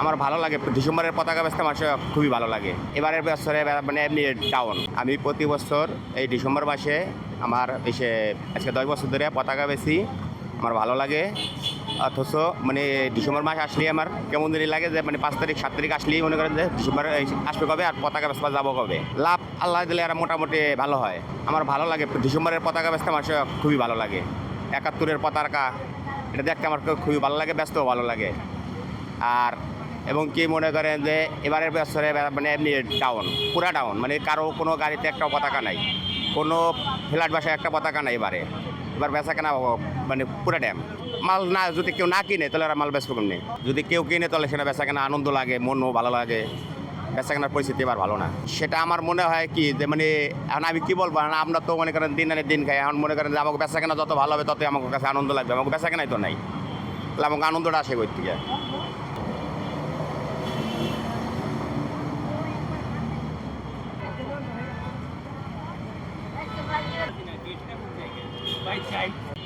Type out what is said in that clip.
আমার ভালো লাগে। ডিসেম্বরের পতাকা বেচতে আমার খুবই ভালো লাগে। এবারের বছরে মানে এমনি ডাউন আমি প্রতি বছর এই ডিসেম্বর মাসে আমার এসে আজকে দশ বছর ধরে পতাকা বেশি আমার ভালো লাগে। অথচ মানে ডিসেম্বর মাস আসলেই আমার কেমন জানি লাগে যে মানে পাঁচ তারিখ, সাত তারিখ আসলেই মনে করেন যে ডিসেম্বর আসবে কবে আর পতাকা বেচতে যাব কবে। লাভ আল্লাহ দিলে আর মোটামুটি ভালো হয়। আমার ভালো লাগে। ডিসেম্বরের পতাকা বেচতে আমার খুবই ভালো লাগে। একাত্তরের পতাকা, এটা দেখতে আমার খুবই ভালো লাগে, ব্যস্তও ভালো লাগে। আর এবং কি মনে করেন যে এবারের বছরে মানে এমনি ডাউন পুরা ডাউন মানে কারও কোনো গাড়িতে একটা পতাকা নাই, কোনো ফ্ল্যাট বাসায় একটা পতাকা নাই এবারে। এবার বেচা কেনা মানে পুরা ড্যাম মাল না, যদি কেউ না কিনে, তাহলে মাল বেচবো কেমনি? যদি কেউ কিনে, তাহলে সেটা বেচা কেনা আনন্দ লাগে, মনও ভালো লাগে। বেচা কেনার পরিস্থিতি এবার ভালো না। সেটা আমার মনে হয় কি, যে মানে এখন আমি কী বলব না আমরা তো মনে করেন দিন আনে দিন খাই, এখন মনে করেন যে আমাকে বেচা কেনা যত ভালো হবে, ততই আমার কাছে আনন্দ লাগবে। আমাকে বেচা কেনাই তো নাই। তাহলে আমাকে আনন্দটা আসে কই থেকে? I, I